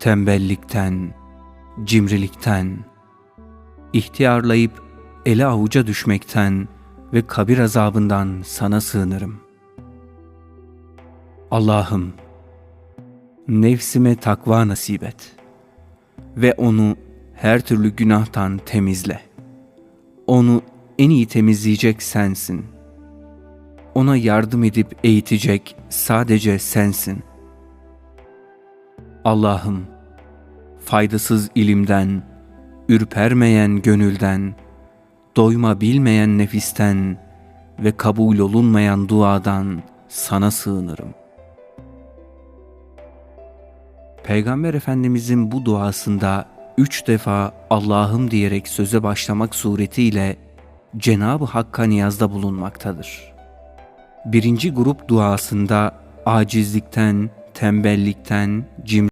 tembellikten, cimrilikten, ihtiyarlayıp ele avuca düşmekten ve kabir azabından sana sığınırım. Allah'ım, nefsime takva nasip et ve onu her türlü günahtan temizle. Onu en iyi temizleyecek sensin. Ona yardım edip eğitecek sadece sensin. Allah'ım, faydasız ilimden, ürpermeyen gönülden, doyma bilmeyen nefisten ve kabul olunmayan duadan sana sığınırım. Peygamber Efendimizin bu duasında üç defa Allah'ım diyerek söze başlamak suretiyle Cenab-ı Hakk'a niyazda bulunmaktadır. Birinci grup duasında acizlikten, tembellikten, cimrilikten,